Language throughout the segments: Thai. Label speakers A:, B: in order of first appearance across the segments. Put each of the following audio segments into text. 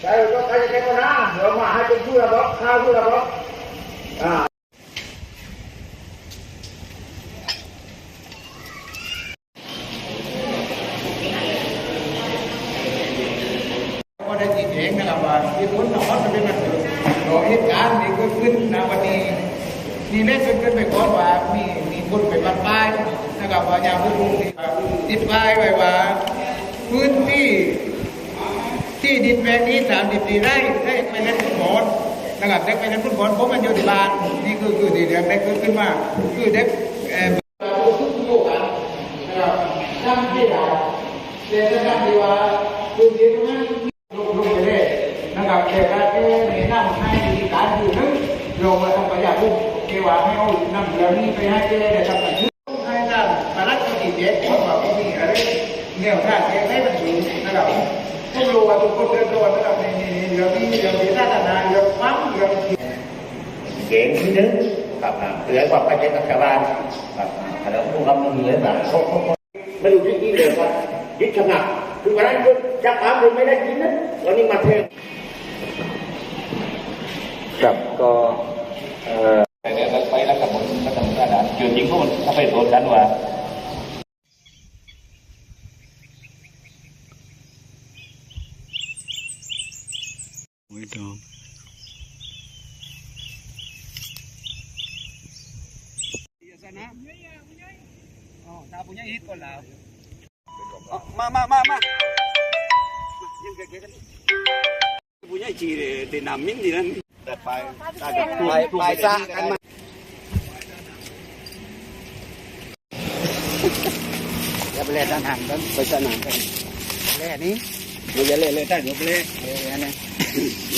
A: ใช่ก็ใครจะใช้ก็นะเดี๋ยวมาให้เป็นผู้ระบบข้าวผู้ระบอบอ่า
B: ก็ได้ชี้แจงนะครับว่าที่ผลนครจะเป็นแบบนี้รอเหตุการณ์นี้เกิดขึ้นณวันนี้นี่เล่นจนเกินไปก่อนว่ามีมีคนไปปัดป้ายนะครับว่าอย่าพูดลุงติดป้ายไว้ว่าพื้นที่ ที่ดินแปลงนี้สามสิบสี่ไร่ได้ไปเล่นฟุตบอลนะครับได้ไปเล่นฟุตบอลผมมันอยู่ที่บ้านนี่คือคือที่เรื่องได้เกิดขึ้นมาคือเด็กเอ่อลูกกันนะครับตั้งที่เราเรียนตั้งที่ว่าพื้นที่ตรงนั้นลงลงไปเลยนะครับแต่การแก้ในน้ำให้การอยู่นึงโยมาทำประหยัดลูกเกว่าให้เอาน้ำเหลืองนี้ไปให้แก้ได้ทำกันชื่ให้ด้านภารกิจที่เจ็ดของเราก็มีอะไรแนวทางแก้ให้มันสูงนะครับ ทุกรู้ว่าทุกคนเดินตัวนะครับในในเรื่องนี้เรื่องที่ท่านนาเรื่องปั๊มเรื่อง
A: เก่งที่นึงครับอ่าเหลือควาไปเจ็บกับชาวบ้านครับอ่าแล้วผู้กำลังเหลือแบบเขาเขาเขาไม่รู้ที่นี่เลยครับยึดชะงักคือวันนั้นก็จับอาผมไม่ได้กินนะวันนี้มาเทง
C: ครับก็เออไปแล้วกับผมก็ทำกระดานจุดจริงพวกมันถ้าไปโดนกันว่า
D: มามามามายังเก๋ๆกันผู้ใหญ่จีเดนำมิ้นดีนั่นแต่ไปไปไปซะกั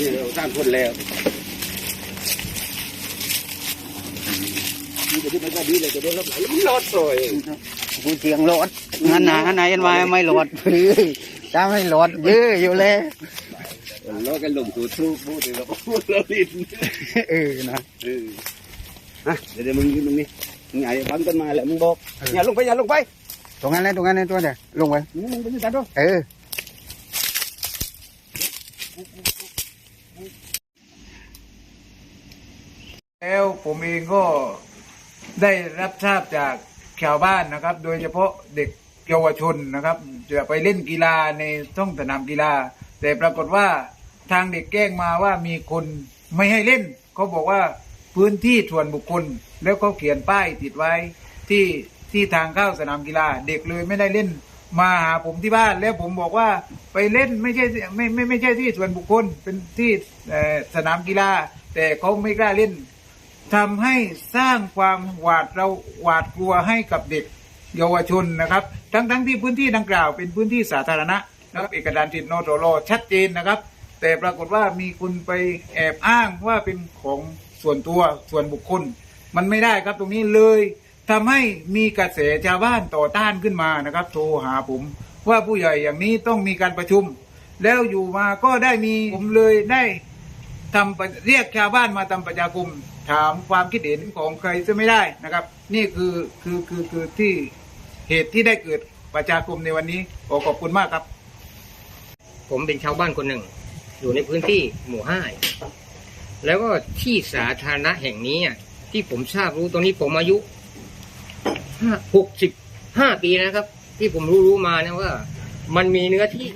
D: นมาอย่าไปเล่นทหารกันไปสนามกันเล่นนี้เราอย่าเล่นเลยท่านอย่าไปเล่นเล่นนะนี่เราสร้างคนแล้วนี่จะได้ไม่ได้ดีเลยจะได้รับไหลมันรอดเลย
E: กูเสียงโหลดงานหนาขนาดยันวายไม่โหลดถ้าไม่โหลดยื้ออยู่เลย
D: เรากันลงสู่ทูพูดเราพูดเราลิ้น
E: เออนะ
D: เออฮะเดี๋ยวเดี๋ยวมึงยืนตรงนี้มึงไอ้บังต้นไม้แหละมึงบอกอย่าลงไปอย่าลงไป
E: ตรงนั้นเลยตรงนั้นเลยตัวเดียวลงไป
D: มึงมึงไปยืนตัดด้วย
E: เออ
B: แล้วผมเองก็ได้รับทราบจากชาวบ้านนะครับ โดยเฉพาะเด็กเยาวชนนะครับ จะไปเล่นกีฬาในท้องสนามกีฬา แต่ปรากฏว่าทางเด็กแจ้งมาว่ามีคนไม่ให้เล่นเขาบอกว่าพื้นที่ส่วนบุคคล แล้วเขาเขียนป้ายติดไว้ที่ที่ทางเข้าสนามกีฬา เด็กเลยไม่ได้เล่น มาหาผมที่บ้านแล้วผมบอกว่าไปเล่นไม่ใช่ไม่ไม่ไม่ใช่ที่ส่วนบุคคลเป็นที่สนามกีฬา แต่เขาไม่กล้าเล่นทำให้สร้างความหวาดเราหวาดกลัวให้กับเด็กเยาวชนนะครับ ทั้งทั้งที่พื้นที่ดังกล่าวเป็นพื้นที่สาธารณะนะครับเอกสารสิทธิ์นตรชัดเจนนะครับ แต่ปรากฏว่ามีคุณไปแอบอ้างว่าเป็นของส่วนตัวส่วนบุคคล มันไม่ได้ครับตรงนี้เลย ทำให้มีกระแสชาวบ้านต่อต้านขึ้นมานะครับ โทรหาผม ว่าผู้ใหญ่อย่างนี้ต้องมีการประชุม แล้วอยู่มาก็ได้มีผมเลยได้ทำเรียกชาวบ้านมาทำประชาคมถามความคิดเห็นของใครจะไม่ได้นะครับ นี่คือคือคือคือที่เหตุที่ได้เกิดประชาคมในวันนี้ขอขอบคุณมากครับ
F: ผมเป็นชาวบ้านคนหนึ่ง อยู่ในพื้นที่หมู่ห้าแล้วก็ที่สาธารณะแห่งนี้อะที่ผมทราบรู้ตรงนี้ผมอายุ หกสิบห้าปีนะครับ ที่ผมรู้รู้มานะว่า มันมีเนื้อที่